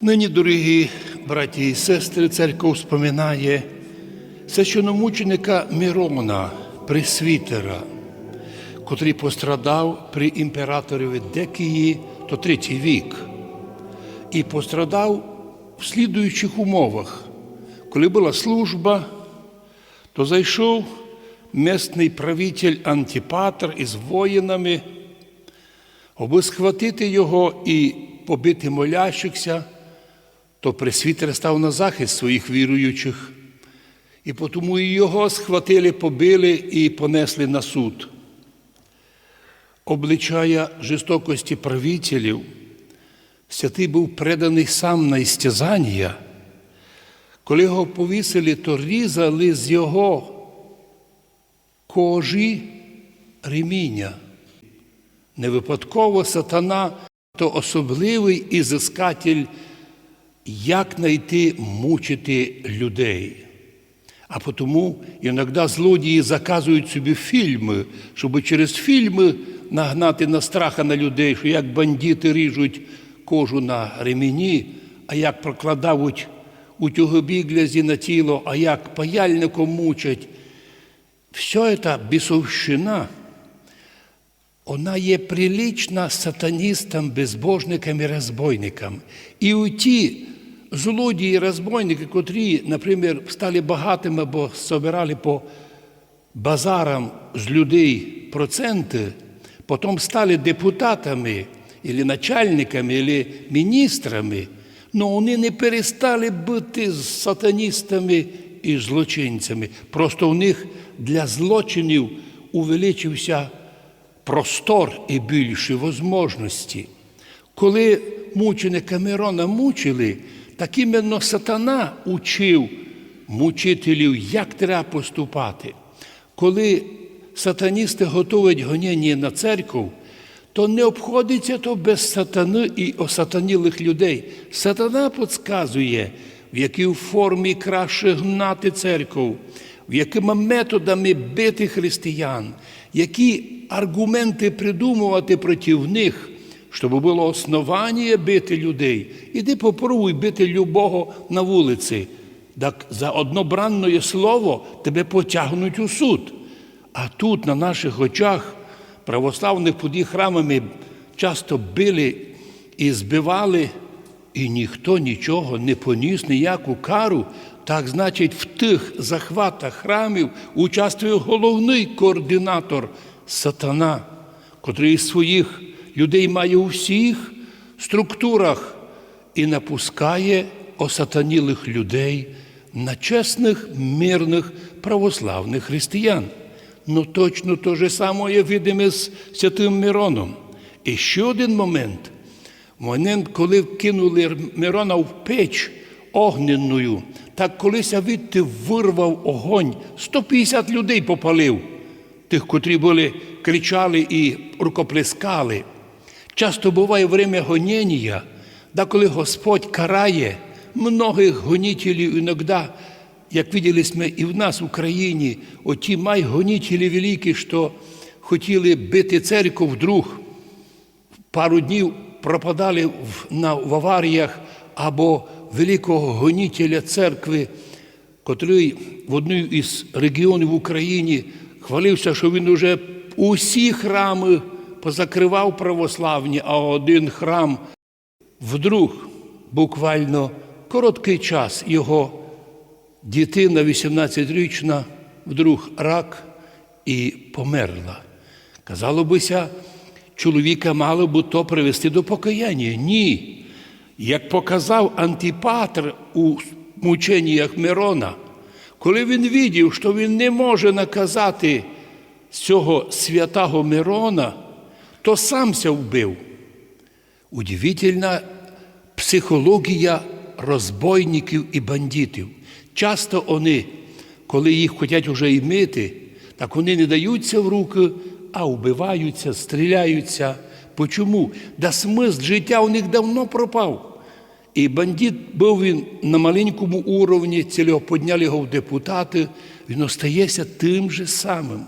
Нині, дорогі браті і сестри, церква споминає священомученика Мирона, пресвітера, котрий пострадав при імператорові Декії, то третій вік, і пострадав в слідуючих умовах. Коли була служба, то зайшов місний правитель Антипатр із воїнами, аби схватити його і побити молящихся, то пресвітер став на захист своїх віруючих, і тому і його схватили, побили і понесли на суд. Обличая жорстокості правителів, святий був преданий сам на істязання. Коли його повісили, то різали з його кожі реміння. Не випадково сатана то особливий ізискатель, як знайти мучити людей. А тому іноді злодії заказують собі фільми, щоб через фільми нагнати на страха на людей, що як бандити ріжуть кожу на ремені, а як прокладають утюгові глязі на тіло, а як паяльником мучать. Все це бісовщина, вона є прилічна сатаністам, безбожникам і розбойникам. І у ті злодії, розбойники, котрі, наприклад, стали багатими або собирали по базарам з людей проценти, потім стали депутатами, або начальниками, або міністрами, але вони не перестали бути сатаністами і злочинцями. Просто у них для злочинів увеличився простор і більші можливості. Коли мученика Мирона мучили, так іменно сатана учив мучителів, як треба поступати. Коли сатаністи готують гоніння на церкву, то не обходиться то без сатани і осатанілих людей. Сатана підказує, в якій формі краще гнати церкву, в якими методами бити християн, які аргументи придумувати проти них, щоб було основання бити людей. Іди попробуй бити любого на вулиці. Так за однобранне слово тебе потягнуть у суд. А тут, на наших очах, православних під храмами часто били і збивали, і ніхто нічого не поніс, ніяку кару. Так, значить, в тих захватах храмів участвує головний координатор сатана, котрий своїх людей має у всіх структурах і напускає осатанілих людей на чесних, мирних православних християн. Ну точно те же саме видимо з святим Мироном. І ще один момент. Момент, коли кинули Мирона в печ огненною, так колись відти вирвав огонь, 150 людей попалив, тих, котрі були, кричали і рукоплескали. Часто буває время гоніння, да коли Господь карає многих гонителів іноді, як виділи ми і в нас в Україні, оті май гонителі великі, що хотіли бити церкву вдруг, пару днів пропадали в, на, в аваріях або великого гонителя церкви, котрий в одній із регіонів в Україні хвалився, що він уже усі храми позакривав православні, а один храм вдруг, буквально короткий час, його дитина 18-річна, вдруг рак і померла. Казало бися, чоловіка мало би то привести до покаяння. Ні. Як показав Антипатр у мученнях Мирона, коли він видів, що він не може наказати цього святого Мирона, то самся вбив. Удивительна психологія розбойників і бандитів. Часто вони, коли їх хочуть вже і мити, так вони не даються в руки, а вбиваються, стріляються. Почому? Да смисл життя у них давно пропав. І бандит був він на маленькому уровні, цілого підняли його в депутати, він остається тим же самим.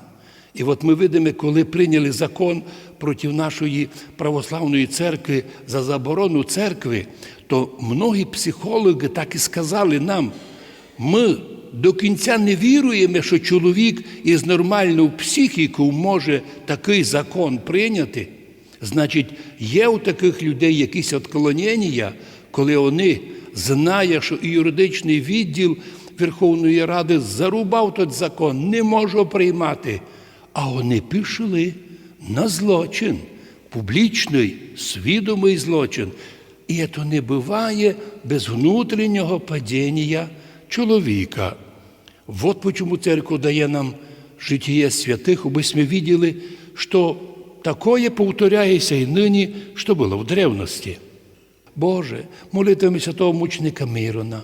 І от ми видимо, коли прийняли закон проти нашої православної церкви за заборону церкви, то многі психологи так і сказали нам, ми до кінця не віруємо, що чоловік із нормальною психікою може такий закон прийняти. Значить, є у таких людей якісь відклонення, коли вони, знає, що і юридичний відділ Верховної Ради зарубав той закон, не може приймати. А вони пішли на злочин, публічний, свідомий злочин. І це не буває без внутрішнього падіння чоловіка. Вот почему церковь дає нам житие святих, аби ми видели, що такое повторяється і нині, що було в древності. Боже, молитвами святого мученика Мирона,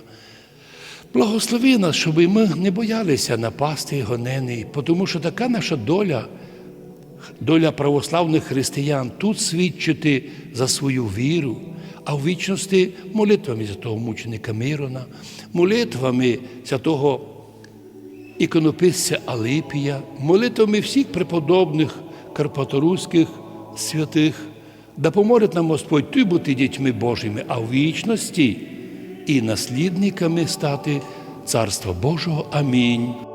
благослови нас, щоб ми не боялися напасти і гонений, тому що така наша доля, доля православних християн тут свідчити за свою віру, а в вічності молитвами святого мученика Мирона, молитвами святого іконописця Алипія, молитвами всіх преподобних карпаторуських святих, да поможе нам Господь ти бути дітьми Божими, а в вічності і наслідниками стати Царства Божого. Амінь.